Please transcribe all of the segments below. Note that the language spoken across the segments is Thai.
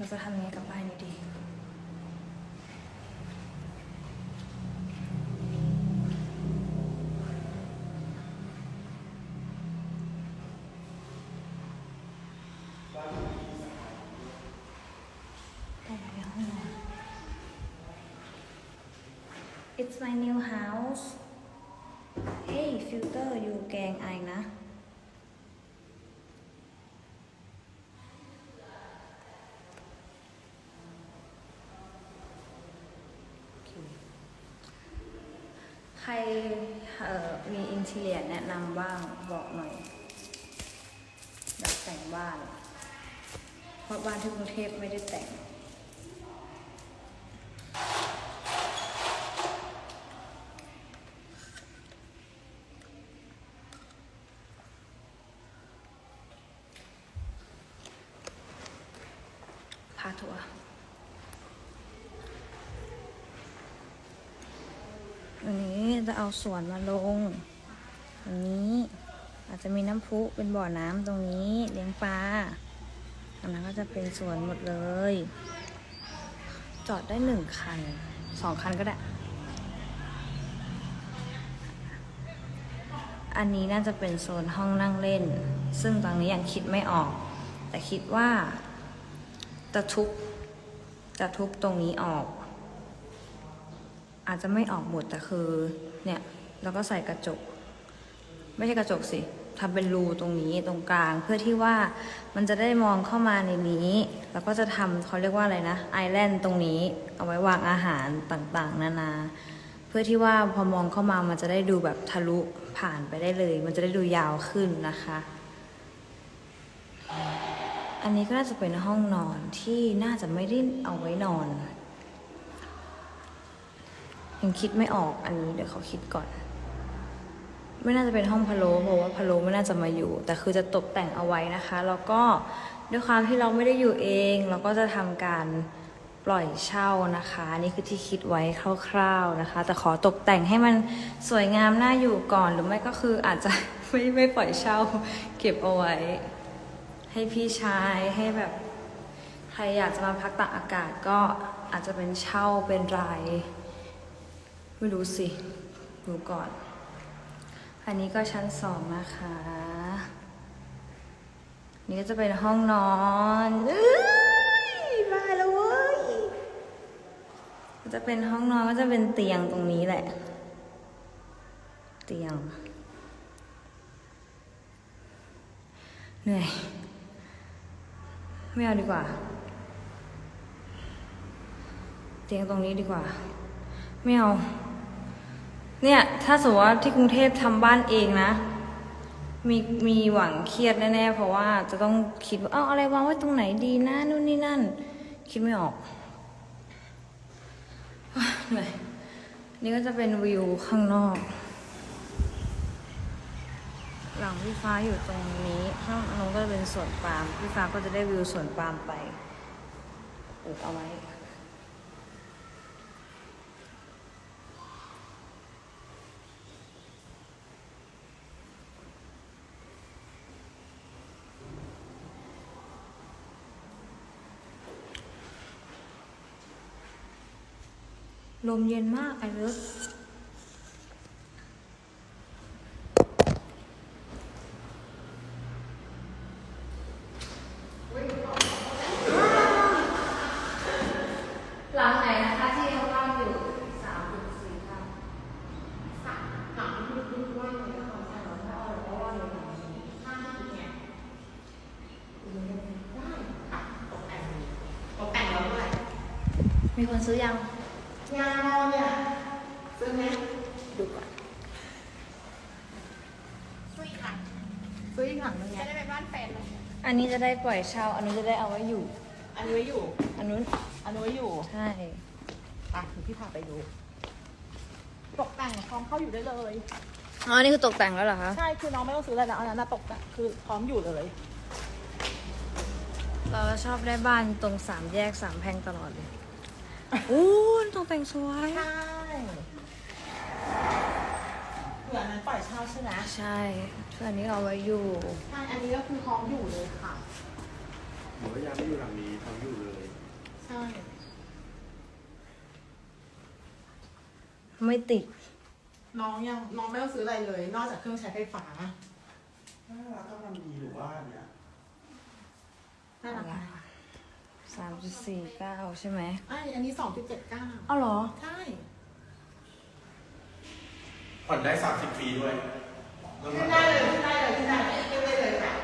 เราจะทำยังไงกับป้ายนี้ดีแต่ในห้องนอน It's my new house Hey filter อยู่แกงไอนะ รเอ่อมีอินทีเทียแนะนำบ้างบอกหน่อยอยากแต่งบ้าน เพราะบ้านที่กรุงเทพไม่ได้แต่ง พาทัวร์อัน จะเอาสวนมาลงตรงนี้ อาจจะมีน้ำพุเป็นบ่อน้ำตรงนี้เลี้ยงปลาอันนั้นก็จะเป็นสวนหมดเลย จอดได้หนึ่งคันสองคันก็ได้ อันนี้น่าจะเป็นโซนห้องนั่งเล่น ซึ่งตอนนี้ยังคิดไม่ออก แต่คิดว่า จะทุบจะทุบตรงนี้ออก อาจจะไม่ออกหมดแต่คือ เนี่ยแล้วก็ใส่กระจก ไม่ใช่กระจกสิทำเป็นรูตรงนี้ตรงกลาง เพื่อที่ว่ามันจะได้มองเข้ามาในนี้ แล้วก็จะทำเขาเรียกว่าอะไรนะไอแลนด์ตรงนี้ เอาไว้วางอาหารต่างๆ นานา เพื่อที่ว่าพอมองเข้ามามันจะได้ดูแบบทะลุผ่านไปได้เลย มันจะได้ดูยาวขึ้นนะคะ อันนี้ก็น่าจะเป็นห้องนอนที่น่าจะไม่ได้เอาไว้นอน ยังคิดไม่ออกอันนี้เดี๋ยวเขาคิดก่อน ไม่น่าจะเป็นห้องพะโล้เพราะว่าพะโล้ไม่น่าจะมาอยู่ แต่คือจะตกแต่งเอาไว้นะคะ แล้วก็ด้วยความที่เราไม่ได้อยู่เอง เราก็จะทำการปล่อยเช่านะคะนนี่คือที่คิดไว้คร่าวๆนะคะ แต่ขอตกแต่งให้มันสวยงามน่าอยู่ก่อน หรือไม่ก็คืออาจจะไม่ไม่ปล่อยเช่า เก็บเอาไว้ ให้พี่ชายให้แบบใครอยากจะมาพักตากอากาศก็อาจจะเป็นเช่าเป็นราย ไม่รู้สิดูก่อน อันนี้ก็ชั้นสองนะคะ นี่ก็จะเป็นห้องนอนเอ้ยมาแล้วเว้ยก็จะเป็นห้องนอนก็จะเป็นเตียงตรงนี้แหละ เตียง เหนื่อย ไม่เอาดีกว่า เตียงตรงนี้ดีกว่า ไม่เอา เนี่ย ถ้าสมมติว่าที่กรุงเทพทำบ้านเองนะ มีมีหวังเครียดแน่ๆ เพราะว่าจะต้องคิดว่าเอาอะไรวางไว้ตรงไหนดีนะนู่นนี่นั่น คิดไม่ออกเหนื่อยนี่ก็จะเป็นวิวข้างนอก หลังพี่ฟ้าอยู่ตรงนี้ข้างนู้นก็จะเป็นสวนปาล์มพี่ฟ้าก็จะได้วิวสวนปาล์มไปเปิดเอาไว้ ลมเย็นมากไอเลิฟหลังไหนนะคะที่เขาว่างอยู่สามถึงสี่ค่ะตกแต่งแล้วด้วยมีคนซื้อยังานเราเนี่ยซื้อไหม ดูก่อน ซื้ออีกหลัง ซื้ออีกหลังนึงไง จะได้ไปบ้านแฟนเลย อันนี้จะ ได้ปล่อยเช่า อันนู้นจะได้เอาไว้อยู่ อันนี้ไว้อยู่ อันนู้นอันนี้ไว้อยู่ใช่ อะเดี๋ยวพี่พาไปดู ตกแต่งพร้อมเข้าอยู่ได้เลย อ๋อ นี่คือตกแต่งแล้วเหรอคะ ใช่ คือน้องไม่ต้องซื้ออะไรแล้วอันนั้นนะตกแต่งคือพร้อมอยู่เลย เราชอบได้บ้านตรงสามแยกสามแพร่งตลอดเลยโอ้ยตกแต่งสวย ใช่เผื่ออันนั้นปล่อยเช่าใช่ไหมใช่ส่วนอันนี้เอาไว้อยู่ ใช่ อันนี้ก็คือพร้อมอยู่เลยค่ะ หนูก็ยังไม่อยู่หลังนี้เขาอยู่เลยใช่ ไม่ติด น้องยังน้องไม่ต้องซื้ออะไรเลย นอกจากเครื่องใช้ไฟฟ้าน่ารักก็มันดีหรือว่าเนี่ยน่ารักไหมสามจุดสี่เก้าใช่ไหมไออันนี้สองจุดเจ็ดเก้าอ้าวเหรอ ใช่ ผ่อนได้สามสิบปีด้วย ขึ้นได้เลยขึ้นได้เลยขึ้นได้เลยขึ้นได้เลยค่ะ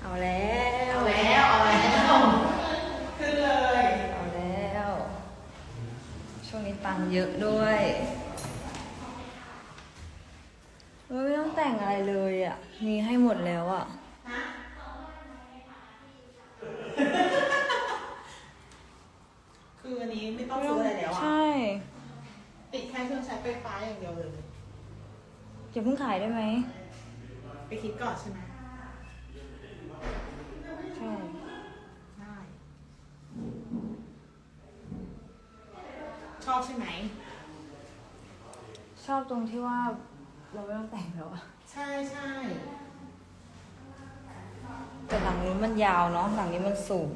เอาแล้วเอาแล้วเอาแล้วขึ้นเลย เอาแล้ว ช่วงนี้ ตังค์เยอะด้วยเฮ้ยไม่ต้องแต่งอะไรเลยอะ มีให้หมดแล้วอะ คืออันนี้ไม่ต้องซื้ออะไรแล้วอะ ใช่ติดแค่เครื่องใช้ไฟฟ้าอย่างเดียวเลยอย่าเพิ่งขายได้ไหม ไปคิดก่อนใช่ไหม ใช่ ได้ ช อบใช่ไหม ชอบตรงที่ว่าเราไม่ต้องแต่งแล้วอะใช่ใช่แต่หลังนี้มันยาวเนาะหลังนี้มันสูง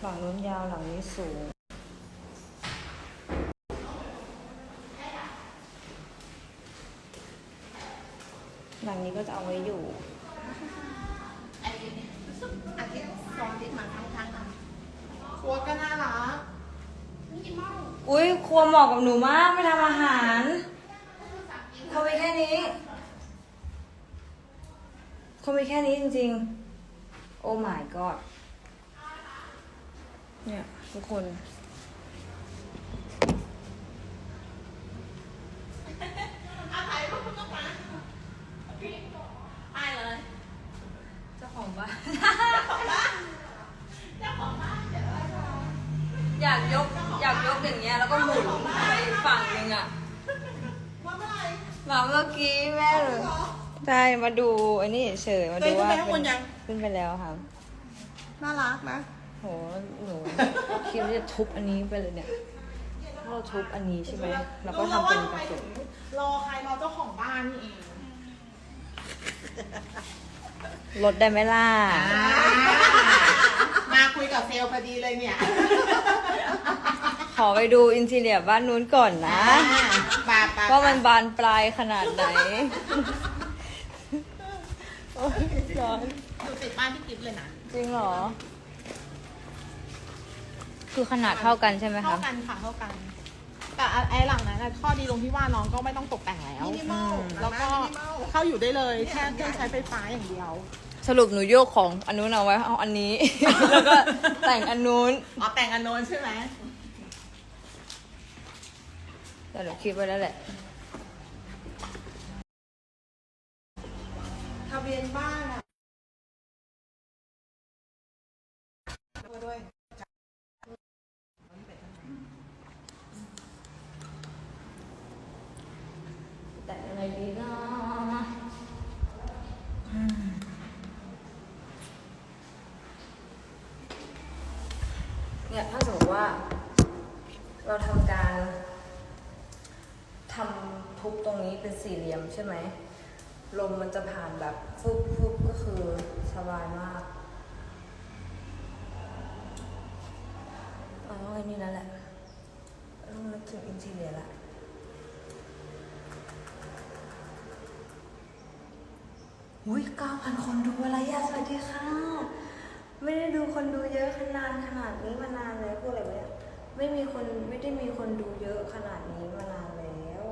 หลังนู้นยาวหลังนี้สูง หลังนี้ก็จะเอาไว้อยู่ ไอ้อาทิตย์สองอาทิตย์มาครั้งครั้งครัวก็น่ารัก อุ้ยครัวเหมาะกับหนูมากไม่ทำอาหารเขามีแค่นี้เขามีแค่นี้จริงๆ โอ้ my god เนี่ยทุกคน ไปเลย เจ้าของบ้าน อยากยก อยากยกอย่างเงี้ย แล้วก็หมุนไปอีกฝั่งหนึ่งอะ ว่าเมื่อไหร่ มาเมื่อกี้แม่เลยใช่ มาดูอันนี้เฉยๆมาดูว่าเฮ้ยขึ้นไปข้างบนยัง ขึ้นไปแล้วค่ะน่ารักนะโหหนู คิดว่าจะทุบอันนี้ไปเลยเนี่ยถ้าเราทุบอันนี้ใช่ไหมเราก็ทำเป็นกระจกรอใครรอเจ้าของบ้านนี่เองลดได้ไหมล่ะมาคุยกับเซลล์พอดีเลยเนี่ย ขอไปดูอินทีเรียบ้านนู้นก่อนนะปาปาว่ามันบานปลายขนาดไหน โอ้ยร้อนอยู่ติดบ้านพี่กิฟต์เลยนะจริงเหรอ คือขนาดเท่ากันใช่ไหมเท่าคะกันค่ะเท่ากัน แต่ไอ้หลังนั้นอะข้อดีตรงที่ว่าน้องก็ไม่ต้องตกแต่งแล้วอืมแล้วก็เข้าอยู่ได้เลยแค่เครื่องใช้ไฟฟ้าอย่างเดียว สรุปหนูโยกของอันนู้นเอาไว้เอาอันนี้ แล้วก็แต่งอันนู้นอ๋อแต่งอันโน้นใช่ไหมแต่หนูคิดไว้แล้วแหละะเบียนบ้านอะด้วยแต่งอะไรดีนะอืมเนี่ยถ้าสมมติว่า เราทำการทำทุบตรงนี้เป็นสี่เหลี่ยมใช่ไหม ลมมันจะผ่านแบบฟุบฟุบก็คือสบายมากเอาไอ้นี่นั่นแหละต้องนึกถึงอินทีเรียละ อุ้ยเก้าพันคนดูอะไรอะสวัสดีค่ะ ไม่ได้ดูคนดูเยอะขนาดขนาดนี้มานานแล้วพูดอะไรไม่ไม่มีคนไม่ได้มีคนดูเยอะขนาดนี้มานานแล้ว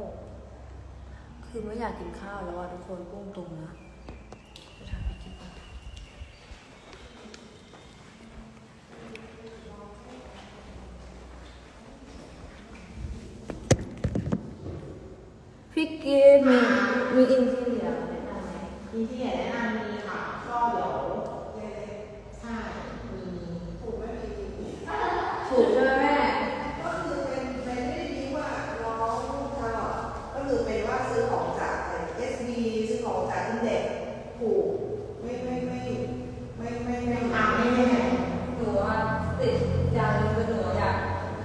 คือไม่อยากกินข้าวแล้วอะทุกคนพุ่งตรงนะไปทำไปกินก่อนพี่เกดมีมีอินทีเรียแนะนำไหม มีที่ไหนแนะนำมีค่ะ ก็เดี๋ยวใช่ มี ถูกใช่ไหมแม่ ก็คือเป็นเป็นไม่ได้ดีว่าน้องชาลอตก็คือเป็นว่าซื้อของจากเอสบีซื้อของจากอินเด็กถูกไม่ไม่ไม่ไม่ไม่ไม่ ตามไม่แน่ หนูว่าติดอย่างหนึงคือหนูอยาก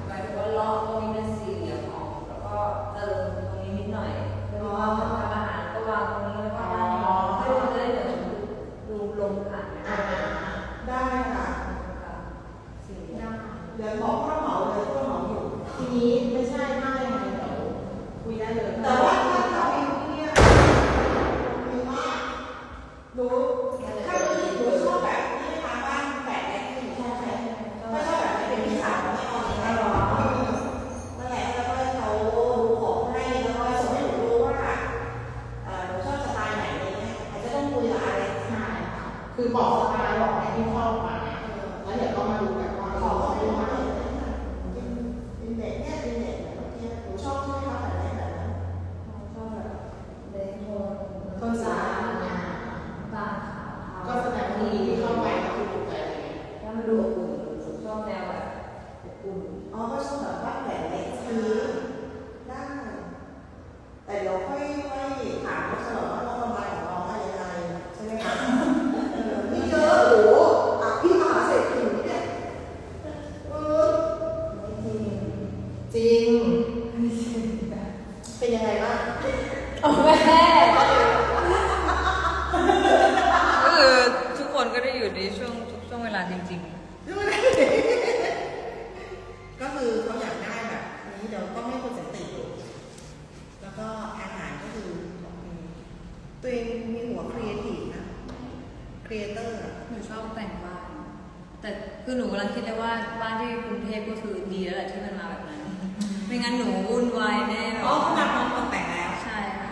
หมายถึงว่าลอกตรงนี้เป็นสี่เหลี่ยมออกแล้วก็เติมตรงนี้นิดหน่อยเพราะว่าทำอาหารก็วางตรงนี้แล้วก็ได้ให้มันจะได้เหนือชมพู เดี๋ยวบอกผู้รับเหมาเลยผู้รับเหมาอยู่ ทีนี้ไม่ใช่ถ้ายังไงเดี๋ยวคุยได้เลย แต่ว่าถ้าถ้าวิวเนี่ยมีมากหนูถ้าหนูชอบแบบนี้นะคะบ้านแฝดเล็กที่อยู่ใช่ใช่ถ้าชอบแบบนี้เป็นพี่สาวไม่เอาเลยนะหรอนั่นแหละแล้วก็เขาดูของให้แล้วก็ส่งให้หนูดูว่าเอ่อหนูชอบสไตล์ไหนอะไรเงี้ยอาจจะต้องคุยกับอะไร ใช่ค่ะคือบอกสไตล์บอกอะไรที่ชอบมาแล้วเดี๋ยวก็มาดูกันว่า ข เขา อ ชอบ ให้ ไห ห ม นูเป็นเป็นเด็กเนี่ยเป็นเด็กแบบเมื่อกี้หนูชอบใช่ไหมคะแบบไหนแบบนั้นชอบแบบเด็กโทน ต้นสายเนี่ย บ้านขาว ก็แสดงว่าดีเข้าไปก็คือถูกใจเลย แล้วมันดูอบอุ่นชอบแนวแบบอบอุ่น อ๋อก็ชอบแบบว่าแหวนเล็กซื้อได้ แต่เดี๋ยวค่อยค่อยถามเขาตลอดว่าเราระบายของเราว่ายังไงใช่ไหมคะเออนี่เยอะโอ้โหอะพี่มหาเศรษฐีเนี่ยเออ ไม่จริง จริง เป็นยังไงบ้าง โอ้แม่ก็คือทุกคนก็ได้อยู่ใน ช่วงทุกช่วงเวลาจริง ก็คือเขาอยากได้แบบนี้เดี๋ยวก็ไม่ควรสันติอยู่แล้วก็อาหารก็คืออืมตัวเองมีหัวครีเอทีฟนะครีเอเตอร์ ๆ หนูชอบแต่งบ้าน แต่คือหนูกำลังคิดเลยว่าบ้านที่กรุงเทพก็คือดีแล้วแหละที่มันมาแบบนั้น ไม่งั้นหนูวุ่นวายแน่อ๋อเขามาพร้อมตกแต่งแล้ว ใช่ค่ะ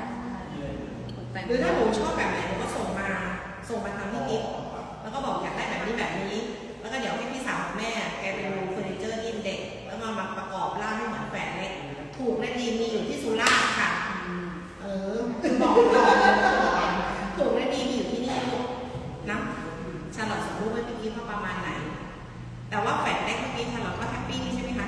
ตกแต่งหรือถ้าหนูชอบแบบไหนหนูก็ส่งมา ส่งมาทางพี่กิ๊กแล้วก็บอก นี้แบบนี้ แล้วก็เดี๋ยวให้พี่สาวของแม่แกไปดูเฟอร์นิเจอร์ที่เด็ก แล้วมามาประกอบร่างให้เหมือนแฝดเล็กถูกและดีมีอยู่ที่สุราษฎร์ค่ะ เออบอกก่อนถูกและดีมีอยู่ที่นี่ลูกนะชาลอตส่งรูปให้พี่กิ๊กว่าประมาณไหน แต่ว่าแฝดเล็กเมื่อกี้ชาลอตก็แฮปปี้ใช่ไหมคะ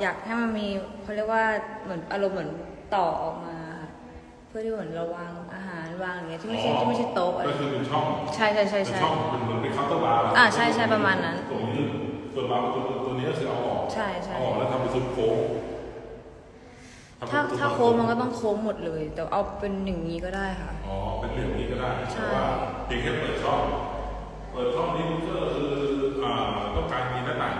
อยากให้มันมีเขาเรียกว่าเหมือนอารมณ์เหมือนต่อออกมาค่ะเพื่อที่เหมือนเราวางอาหารวางอย่างเงี้ยที่ไม่ใช่ที่ไม่ใช่โต๊ะอะไรก็คือเป็นช่องใช่ใช่ใช่เป็นใช่ ช่องเป็นเหมือนเป็นเคาน์เตอร์บาร์อ่าใช่ใช่ประมาณนั้น ตรงนี้ส่วนบาร์ประตูตัวนี้ก็คือเอาออกใช่ใช่ เอาออกแล้วทำเป็นซุปโค้งทำเป็นถ้าซุปถ้าโค้งมันก็ต้องโค้งหมดเลย แต่เอาเป็นอย่างนี้ก็ได้ค่ะ อ๋อ เป็นเหลี่ยมนี้ก็ได้ใช่ แต่ว่าเพียงแค่เปิดช่อง เปิดช่องนี้ก็คืออ่าต้องการมีหน้าต่าง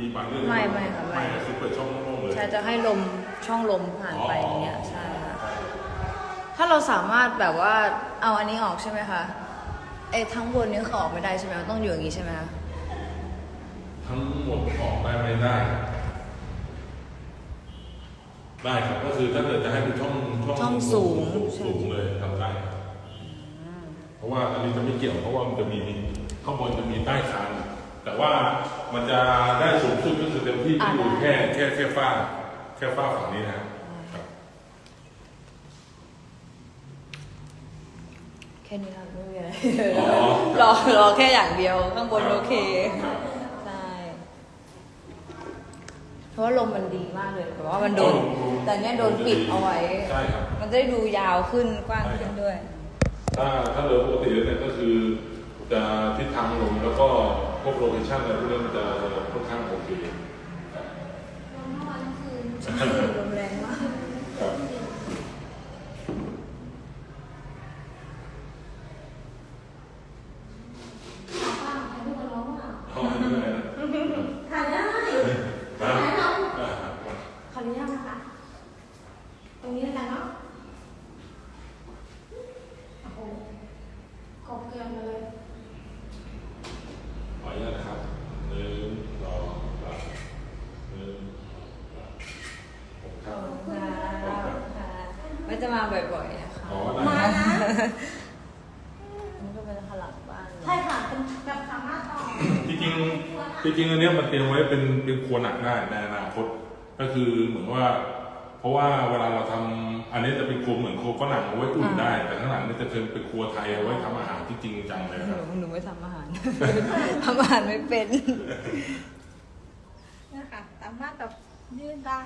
มีมีมีบานเลื่อนไม่ไม่ค่ะไม่ ไม่ก็คือเปิดช่องโล่งๆเลย ใช่จะให้ลมช่องลมผ่านไปอย่างเงี้ยอ๋อใช่ค่ะถ้าเราสามารถแบบว่าเอาอันนี้ออกใช่ไหมคะไอ้ทั้งบนนี้คือออกไม่ได้ใช่ไหมมันต้องอยู่อย่างนี้ใช่ไหมคะทั้งหมดออกได้ไม่ได้ ได้ครับก็คือถ้าเกิดจะให้เป็นช่องช่องสูงสูงเลยทำได้ เพราะว่าอันนี้จะไม่เกี่ยวเพราะว่ามันจะมีข้างบนจะมีใต้คาน แต่ว่ามันจะได้สูงสุดก็คือเต็มที่ที่อยู่แค่แค่แค่ฝ้า แค่ฝ้าฝั่งนี้นะครับแค่นี้ค่ะไม่มีอะไรอ๋อรอรอแค่อย่างเดียวข้างบนโอเคครับใช่เพราะว่าลมมันดีมากเลยแต่ว่ามันโดน แต่เนี้ยโดนปิดเอาไว้ใช่ครับมันจะได้ดูยาวขึ้นกว้างขึ้นด้วย ถ้าถ้าเหลือปกติแล้วเนี่ยก็คือจะทิศทางลมแล้วก็ พวกโลเคชั่นอะไรพวกนี้มันจะค่อนข้างโอเคครับใช่อวานครับ ไม่ จะมาบ่อยๆนะคะอ๋อได้มานะนี่ก็เป็นขลังบ้านใช่ค่ะเป็นแบบสามารถต่อจริงๆจริงๆอันเนี้ยมันเตรียมไว้เป็นเป็นครัวหนักได้ในอนาคต ก็คือเหมือนว่า เพราะว่าเวลาเราทำอันนี้จะเป็นครัวเหมือนครัวฝรั่งเอาไว้อุ่นได้ แต่ข้างหลังนี่จะเป็นเป็นครัวไทยเอาไว้ทำอาหารที่จริงจังเลยหคนูรับหนูไม่ทำอาหาร ทำอาหารไม่เป็นนะคะสามารถแบบยื่นได้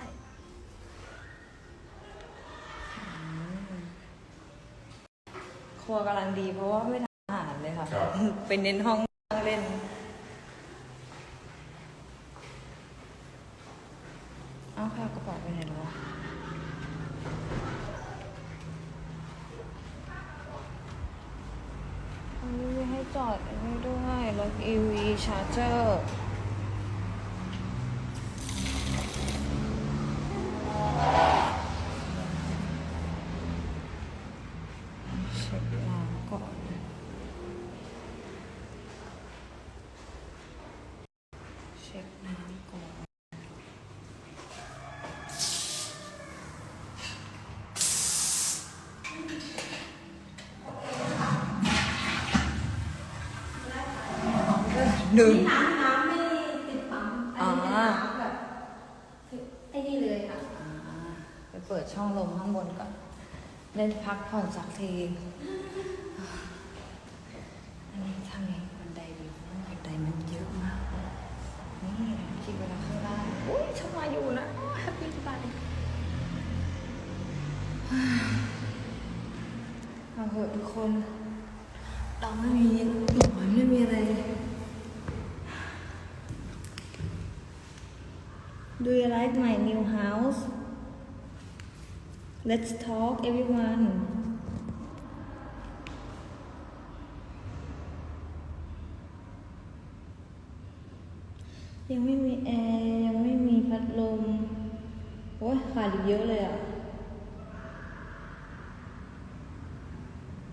ครัวกำลังดีเพราะว่าไม่ทำอาหารเลยค่ะ ครับ เป็นเน้นห้องนั่งเล่น เอ้าค่ะกระเป๋าไปไหนแล้ววะอันนี้มีให้จอดอันนี้ด้วยรถ EV charger เช็คน้ำก่อน เช็คน้ำก่อน หนึ่ง น้ำน้ำไม่ติดปั๊มอ๋อนนี้เป็นน้ำแบบไอ้นี่เลยค่ะ อ่าไปเปิดช่องลมข้างบนก่อน เล่นพักผ่อนสักที อันนี้ทำไงบันไดดีบันไดมันเยอะมาก นี่คิดเวลาข้างล่างอุ้ยฉันมาอยู่นะแฮปปี้ไปเอาเถอะทุกคน เราไม่มีหัวไม่มีอะไร Do you like my new house? Let's talk everyone ยังไม่มีแอร์ยังไม่มีพัดลม โอ้ยขาดอีกเยอะเลยอะ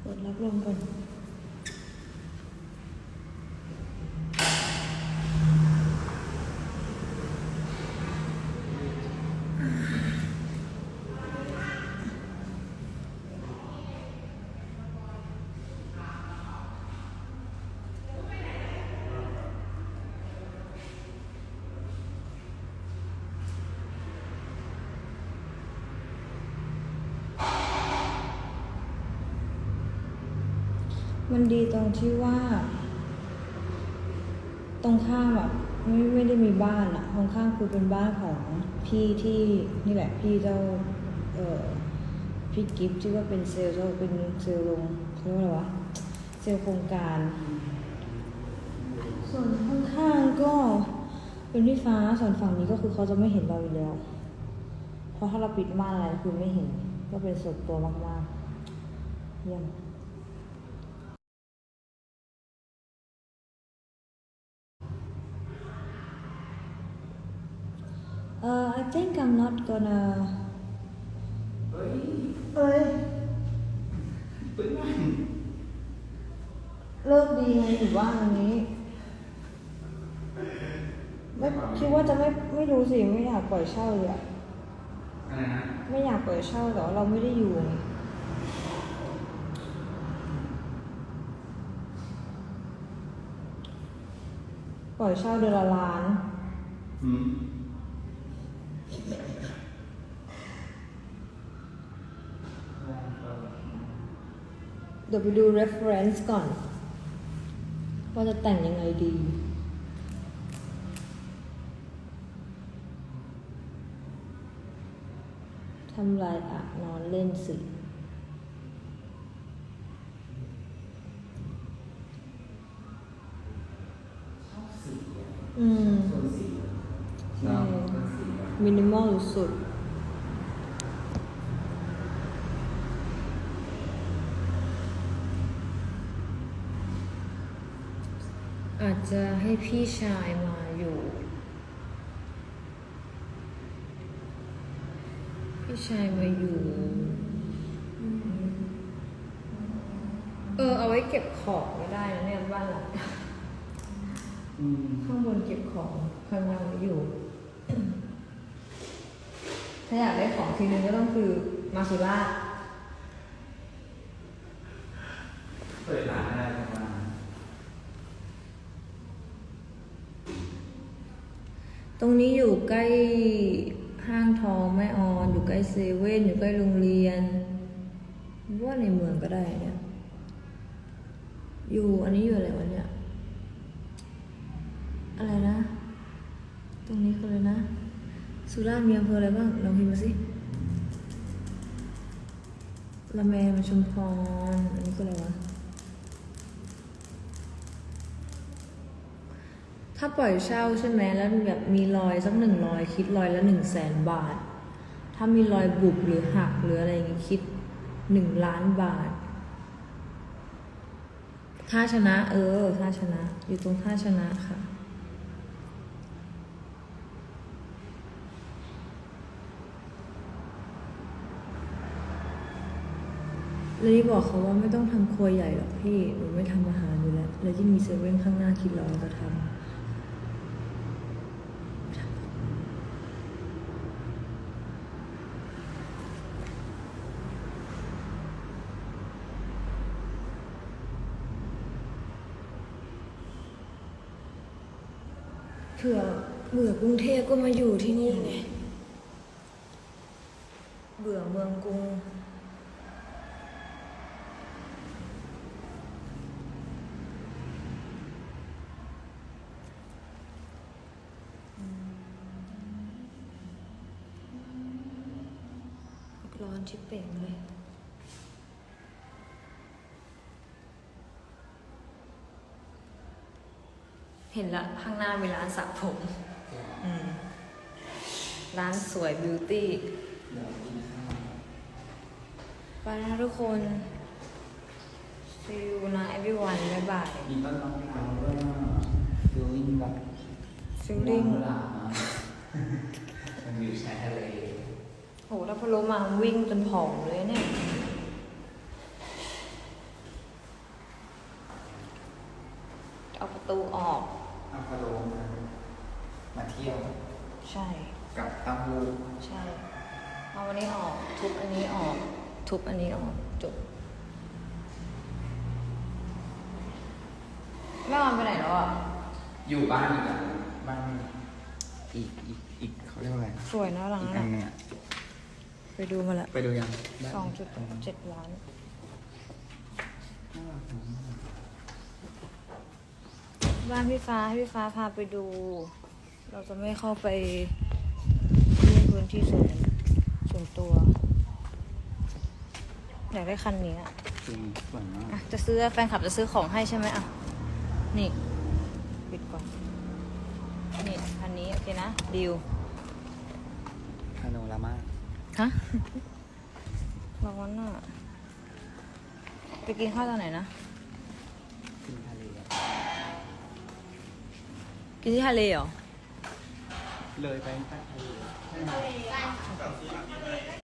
กดรับลมก่อน มันดีตรงที่ว่า ตรงข้ามอะไม่ไม่ได้มีบ้านอะตรงข้ามคือเป็นบ้านของพี่ที่นี่แหละพี่เจ้าเออพี่กิฟต์ที่ว่าเป็นเซลล์เจ้าเป็นเซลล์ลงเขาเรียกว่าอะไรวะเซลล์โครงการ ส่วนข้างๆก็เป็นพี่ฟ้าส่วนฝั่งนี้ก็คือเขาจะไม่เห็นเราอยู่แล้ว เพราะถ้าเราปิดม่านอะไรคือไม่เห็น ก็เป็นส่วนตัวมากๆเยี่ยม Uh, I think I'm not gonna เอ้ยเลิกดีไงอยู่บ้านวันนี้ ไม่คิดว่าจะไม่ไม่รู้สิไม่อยากปล่อยเช่าเลยอะอะไรนะไม่อยากปล่อยเช่าแต่ว่าเราไม่ได้อยู่ไงปล่อยเช่าเดือนละล้านอืม เดี๋ยวไปดู reference ก่อน ว่าจะแต่งยังไงดีทำลายอะนอนเล่นสิอืมส่วนสีใช่เนาะส่วนสีอะมินิมอลสุด อา จจะให้พี่ชายมาอยู่ พี่ชายมาอยู่ เออ เอาไว้เก็บของไม่ได้นะเนี่ยบ้านหลังอืมข้างบนเก็บของข้างล่างอยู่ ถ้าอยากได้ของทีนึงก็ต้องคือมาสุราษฎร์ เปิดร้านได้ประมาณ ตรงนี้อยู่ ใกล้ห้างทองแม่ออน อยู่ใกล้เซเว่นอยู่ใกล้โรงเรียนว่าในเมืองก็ได้เนี่ย อยู่อันนี้อยู่อะไรวะเนี่ย อะไรนะ ตรงนี้คืออะไรนะ สุราษฎร์มีอำเภออะไรบ้างลองพิมพ์มาสิละแมมันชุมพรอันนี้คืออะไรวะ ถ้าปล่อยเช่าใช่ไหมแล้วแบบมีรอยสักหนึ่งรอยคิดรอยละหนึ่งแสนบาท ถ้ามีรอยบุบหรือหักหรืออะไรอย่างงี้คิดหนึ่งล้านบาทท่าชนะ เออท่าชนะ อยู่ตรงท่าชนะค่ะเลยนี่บอกเขาว่าไม่ต้องทำครัวใหญ่หรอกพี่หนูไม่ทำอาหารอยู่แล้วแล้วยิ่งมีเซเว่นข้างหน้าคิดรอยก็ทำ เผื่อเบื่อกรุงเทพก็มาอยู่ที่นี่ไง เบื่อเมืองกรุง ร้อนชิบเป่งเลย เห็นละข้างหน้ามีร้านสระผมอืมร้านสวยบิวตี้เดี๋ยวกินข้าวไปนะทุกคน see you นะ everyone บ๊ายบาย มีต้นมะพร้าวด้วยฟิลลิ่งแบบ feeling หลามันอยู่ชายทะเล โหถ้าพะโล้มาวิ่งจนผอมเลยเนี่ย เอาประตูออก อัฟาโลมามา เที่ยวใช่ กับเตั้งลูกใช่เอาอันนี้ออก ทุบอันนี้ออก ทุบอันนี้ออก จบ แม่วันไปไหนแล้วอะ อยู่บ้านอีกอะบ้านอีกอีกอีกเขาเรียกว่าอะไรนะสวยนะหลังอีกนั้อันนอะหนึงอะไปดูมาละไปดูยังสองจุดเจ็ดล้าน บ้านพี่ฟ้าให้พี่ฟ้าพาไปดู เราจะไม่เข้าไปที่พื้นที่ส่วนส่วนตัวอยากได้คันนี้อะจริงสวยมากอะจะซื้อแฟนคลับจะซื้อของให้ใช่ไหมอะนี่ ปิดก่อน นี่คันนี้โอเคนะดิวพาโนรามาฮะร้อนอะไปกินข้าวตอนไหนนะขึ้นทะเลอะกินที่ทะเลเหรอ เลยไปใต้ทะเลใช่ไหม